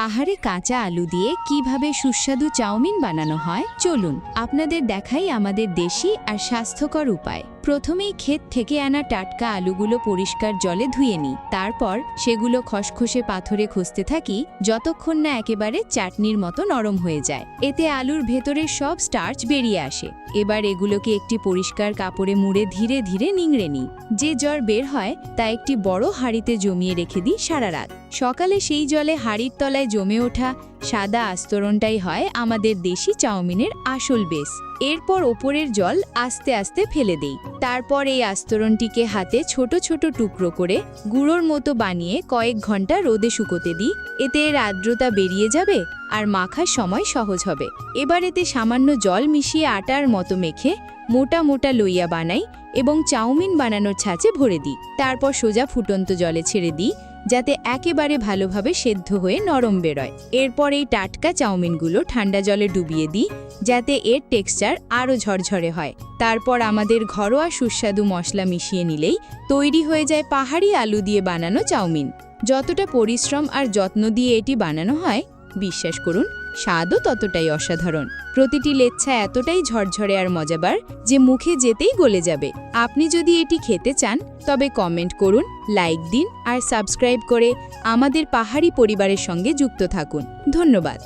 পাহাড়ে কাঁচা আলু দিয়ে কীভাবে সুস্বাদু চাউমিন বানানো হয়, চলুন আপনাদের দেখাই আমাদের দেশি আর স্বাস্থ্যকর উপায়। প্রথমেই ক্ষেত থেকে আনা টাটকা আলুগুলো পরিষ্কার জলে ধুয়ে নিই। তারপর সেগুলো খসখসে পাথরে খসতে থাকি, যতক্ষণ না একেবারে চাটনির মতো নরম হয়ে যায়। এতে আলুর ভেতরের সব স্টার্চ বেরিয়ে আসে। এবার এগুলোকে একটি পরিষ্কার কাপড়ে মুড়ে ধীরে ধীরে নিংড়ে নিই। যে জ্বর বের হয়, তা একটি বড় হাঁড়িতে জমিয়ে রেখে দিই সারা রাত। সকালে সেই জলে হাড়ির তলায় জমে ওঠা সাদা আস্তরণটাই হয় আমাদের দেশি চাউমিনের আসল বেস এরপর ওপরের জল আস্তে আস্তে ফেলে দেই। তারপর এই আস্তরণটিকে হাতে ছোট ছোট টুকরো করে গুঁড়োর মতো বানিয়ে কয়েক ঘণ্টা রোদে শুকোতে দিই। এতে এর আর্দ্রতা বেরিয়ে যাবে আর মাখার সময় সহজ হবে। এবার এতে সামান্য জল মিশিয়ে আটার মতো মেখে মোটা মোটা লইয়া বানাই এবং চাউমিন বানানোর ছাঁচে ভরে দিই। তারপর সোজা ফুটন্ত জলে ছেড়ে দিই যাতে একেবারে ভালোভাবে সেদ্ধ হয়ে নরম বেরোয়। এরপর এই টাটকা চাউমিনগুলো ঠান্ডা জলে ডুবিয়ে দিই, যাতে এর টেক্সচার আরও ঝরঝরে হয়। তারপর আমাদের ঘরোয়া সুস্বাদু মশলা মিশিয়ে নিলেই তৈরি হয়ে যায় পাহাড়ি আলু দিয়ে বানানো চাউমিন। যতটা পরিশ্রম আর যত্ন দিয়ে এটি বানানো হয়, বিশ্বাস করুন স্বাদও ততটাই অসাধারণ। প্রতিটি লেচ্ছা এতটাই ঝরঝরে আর মজাবার যে মুখে যেতেই গলে যাবে। আপনি যদি এটি খেতে চান, তবে কমেন্ট করুন, লাইক দিন আর সাবস্ক্রাইব করে আমাদের পাহাড়ি পরিবারের সঙ্গে যুক্ত থাকুন। ধন্যবাদ।